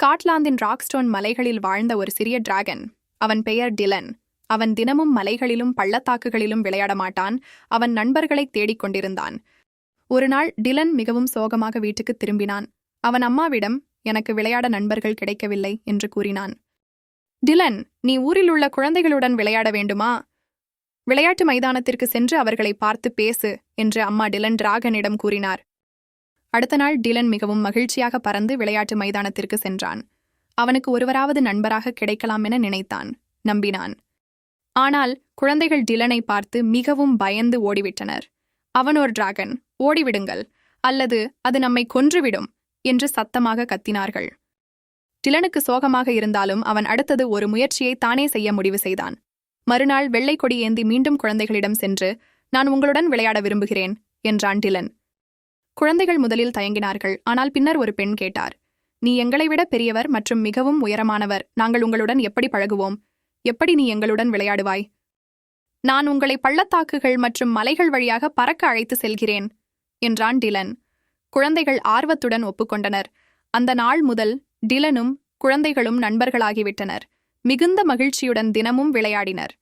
ஸ்காட்லாந்தின் ராக்ஸ்டோன் மலைகளில் வாழ்ந்த ஒரு சிறிய டிராகன். அவன் பெயர் டிலன். அவன் தினமும் மலைகளிலும் பள்ளத்தாக்குகளிலும் விளையாட மாட்டான். அவன் நண்பர்களை தேடிக் கொண்டிருந்தான். ஒருநாள் டிலன் மிகவும் சோகமாக வீட்டுக்கு திரும்பினான். அவன் அம்மாவிடம் எனக்கு விளையாட நண்பர்கள் கிடைக்கவில்லை என்று கூறினான். டிலன் நீ ஊரில் உள்ள குழந்தைகளுடன் விளையாட வேண்டுமா? விளையாட்டு மைதானத்திற்கு சென்று அவர்களை பார்த்து பேசு என்று அம்மா டிலன் டிராகனிடம் கூறினார். அடுத்த நாள் டிலன் மிகவும் மகிழ்ச்சியாக பறந்து விளையாட்டு மைதானத்திற்கு சென்றான். அவனுக்கு ஒருவராவது நண்பராக கிடைக்கலாம் என நினைத்தான். நம்பினான். ஆனால் குழந்தைகள் டிலனை பார்த்து மிகவும் பயந்து ஓடிவிட்டனர். அவன் ஒரு டிராகன். ஓடிவிடுங்கள். அல்லது அது நம்மை கொன்றுவிடும் என்று சத்தமாக கத்தினார்கள். டிலனுக்கு சோகமாக இருந்தாலும் அவன் அடுத்தது ஒரு முயற்சியை தானே செய்ய முடிவு செய்தான். மறுநாள் வெள்ளை கொடி ஏந்தி மீண்டும் குழந்தைகளிடம் சென்று நான் உங்களுடன் விளையாட விரும்புகிறேன் என்றான் டிலன். குழந்தைகள் முதலில் தயங்கினார்கள். ஆனால் பின்னர் ஒரு பெண் கேட்டார் நீ எங்களை விட பெரியவர் மற்றும் மிகவும் உயரமானவர். நாங்கள் உங்களுடன் எப்படி பழகுவோம்? எப்படி நீ எங்களுடன் விளையாடுவாய்? நான் உங்களை பள்ளத்தாக்குகள் மற்றும் மலைகள் வழியாக பறக்க அழைத்து செல்கிறேன் என்றான் டிலன். குழந்தைகள் ஆர்வத்துடன் ஒப்புக்கொண்டனர். அந்த நாள் முதல் டிலனும் குழந்தைகளும் நண்பர்களாகிவிட்டனர். மிகுந்த மகிழ்ச்சியுடன் தினமும் விளையாடினர்.